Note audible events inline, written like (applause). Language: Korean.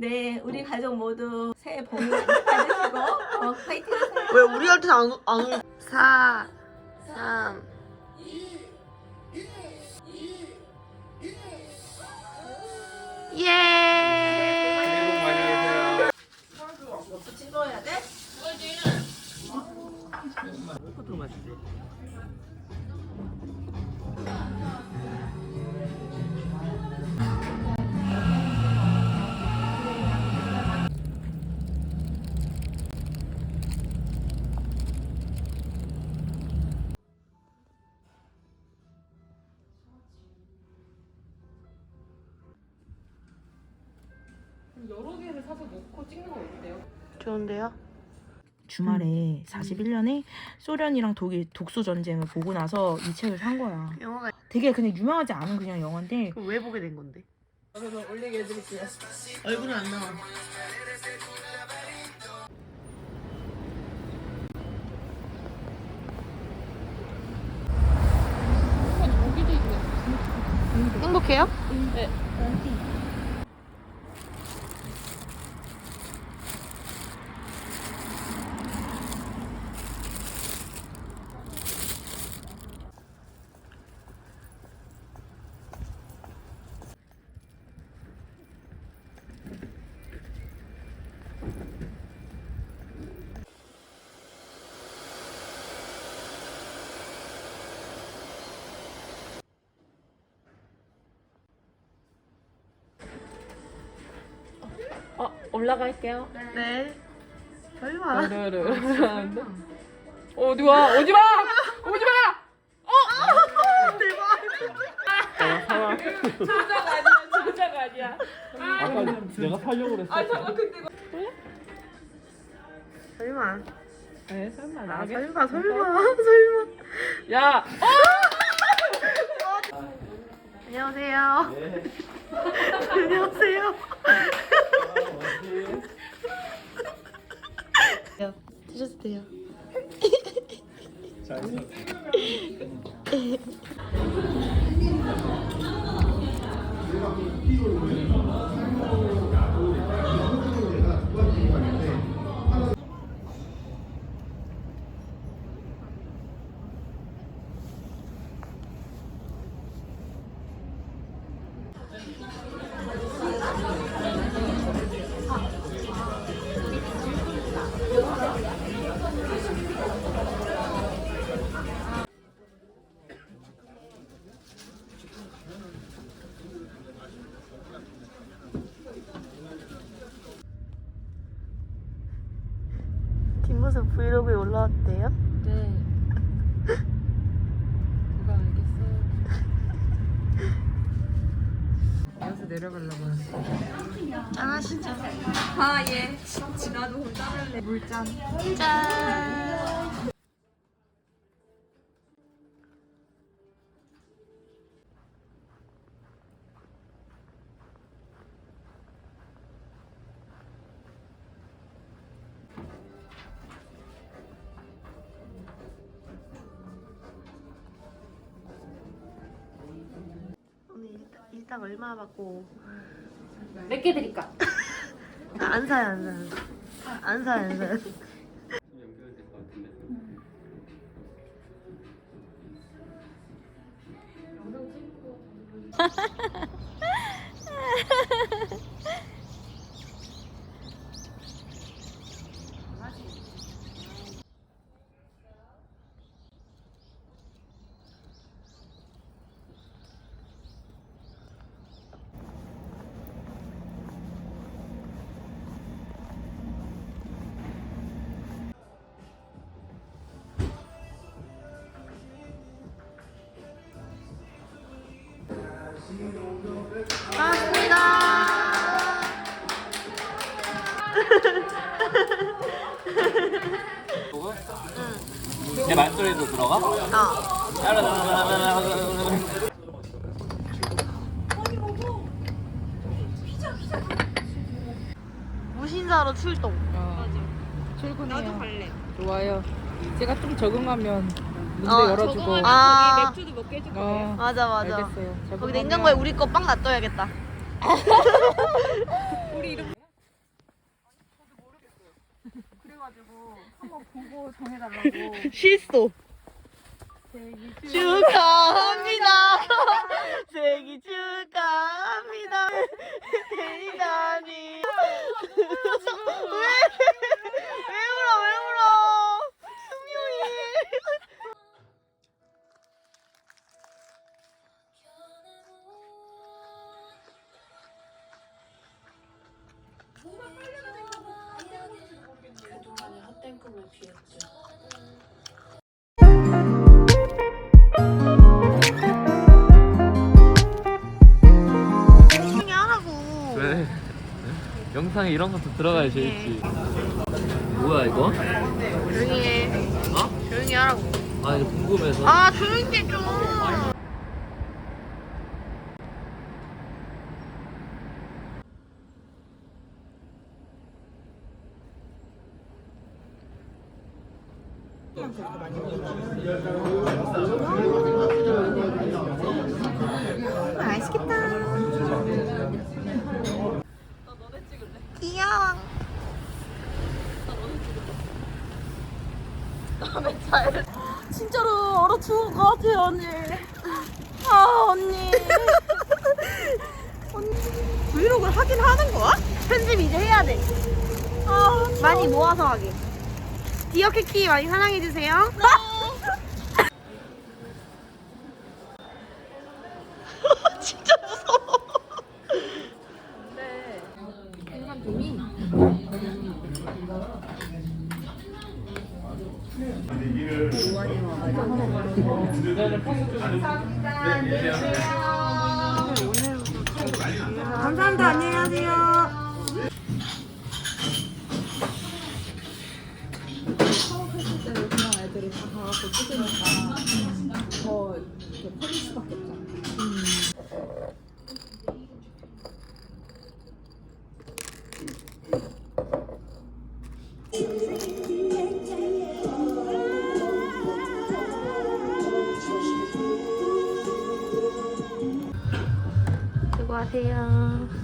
네, 우리 가족 모두 새해 복 많이 받으시고 어, 파이팅 하세요. 왜 우리한테 안, 안 올? 4, 3, 예! 찍어야 돼? 여러 개를 사서 놓고 찍는 건 어때요? 좋은데요? 주말에 41년에 소련이랑 독일 독소 전쟁을 보고 나서 이 책을 산 거야. 영화가 되게 그냥 유명하지 않은 그냥 영화인데 그럼 왜 보게 된 건데? 저는 올리게 해드릴게요. 얼굴은 안 나와. 행복해요? 네. 어, 올라갈게요. 네. 설마. 르르르. 어, 어디 와? 오지 마! 오지 마! 조작 아니야, 조작 아니야. 아까 내가 살려고 그랬어. 아, 잠깐 근데 이거. 설마. 에 설마 아, 나게? 설마, 설마, (laughs) 설마. 야, 안녕하세요. 네. (laughs) 안녕하세요. 드셔도 돼요. 잘 있어. 뒷 브이로그에 올라왔대요? 네. 누가 알겠어요? 여기서 내려가려고 했어. 짠하시죠? 아, 예. 지나도 혼자 할래. 물잔. 짠. 일당 얼마 받고 몇 개 드릴까? 아, 안 사요 안 사요 안 사요 안 사요 연결될 것 같은데. 내 말소리도 들어가? 어 무신사로 출동 출근해요. 나도 갈래. 좋아요. 제가 좀 적응하면 문제 어, 열어주고. 아 맥주도 몇개 해줄 어, 맞아 맞아 알겠어요. 거기 적응하면- 냉장고에 우리 거 빵 놔둬야겠다 (laughs) 있 어가지고 한번 보고 정해달라고. (laughs) 실소. 축하합니다. (laughs) 생일 축하합니다. (laughs) 대단히. 왜? 영상에 이런 것도 들어가야 재밌지. 뭐야 이거? 조용히 해. 어? 조용히 하라고. 아 이거 궁금해서. 아 조용히 해 좀. 맛있겠다. 귀여워. 진짜로 얼어 죽을 것 같아 언니. 아 언니. 브이로그를 하긴 하는 거야? 편집 이제 해야 돼. 아 많이 모아서 하게. 디어캐키 많이 사랑해주세요. (laughs) 진짜 무서워. 감사합니다. 안녕 수고하세요.